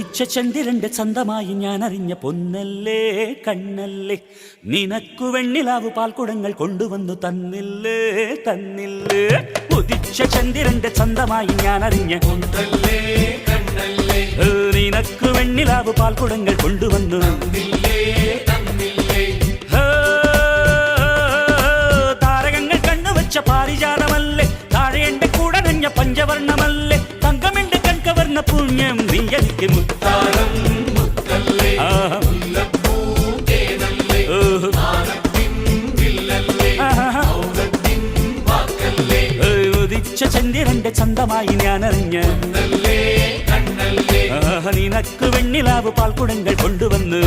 ഉദിച്ച ചന്ദ്രന്റെ ചന്തമായി ഞാൻ അറിഞ്ഞ പൊന്നല്ലേ കണ്ണല്ലേ. നിനക്കു വെണ്ണിലാവ് പാൽക്കുടങ്ങൾ കൊണ്ടുവന്നു തന്നില്ലേ തന്നില്ലേ. ഉദിച്ച ചന്ദ്രന്റെ ചന്തമായി ഞാൻ അറിഞ്ഞ പൊന്നല്ലേ കണ്ണല്ലേ. നിനക്കു വെണ്ണിലാവ് പാൽക്കുടങ്ങൾ കൊണ്ടുവന്നു നില്ലേ തന്നില്ലേ. ഏ, താരകങ്ങൾ കണ്ണുവച്ച പാരിജാതമല്ലേ. താഴെ എന്റെ കൂടെ നഞ്ഞ പഞ്ചവർണമല്ലേ. തങ്കമെന്റെ കൺകവർണ പുണ്യം എനിക്ക് മുത്താരം മുത്തല്ലേ. മുല്ലപ്പൂ ഉദിച്ച ചന്ദ്രന്റെ ചന്തമായി ഞാൻ അറിഞ്ഞ നിനക്ക് വെണ്ണിലാവ് പാൽക്കുടങ്ങൾ കൊണ്ടുവന്ന്.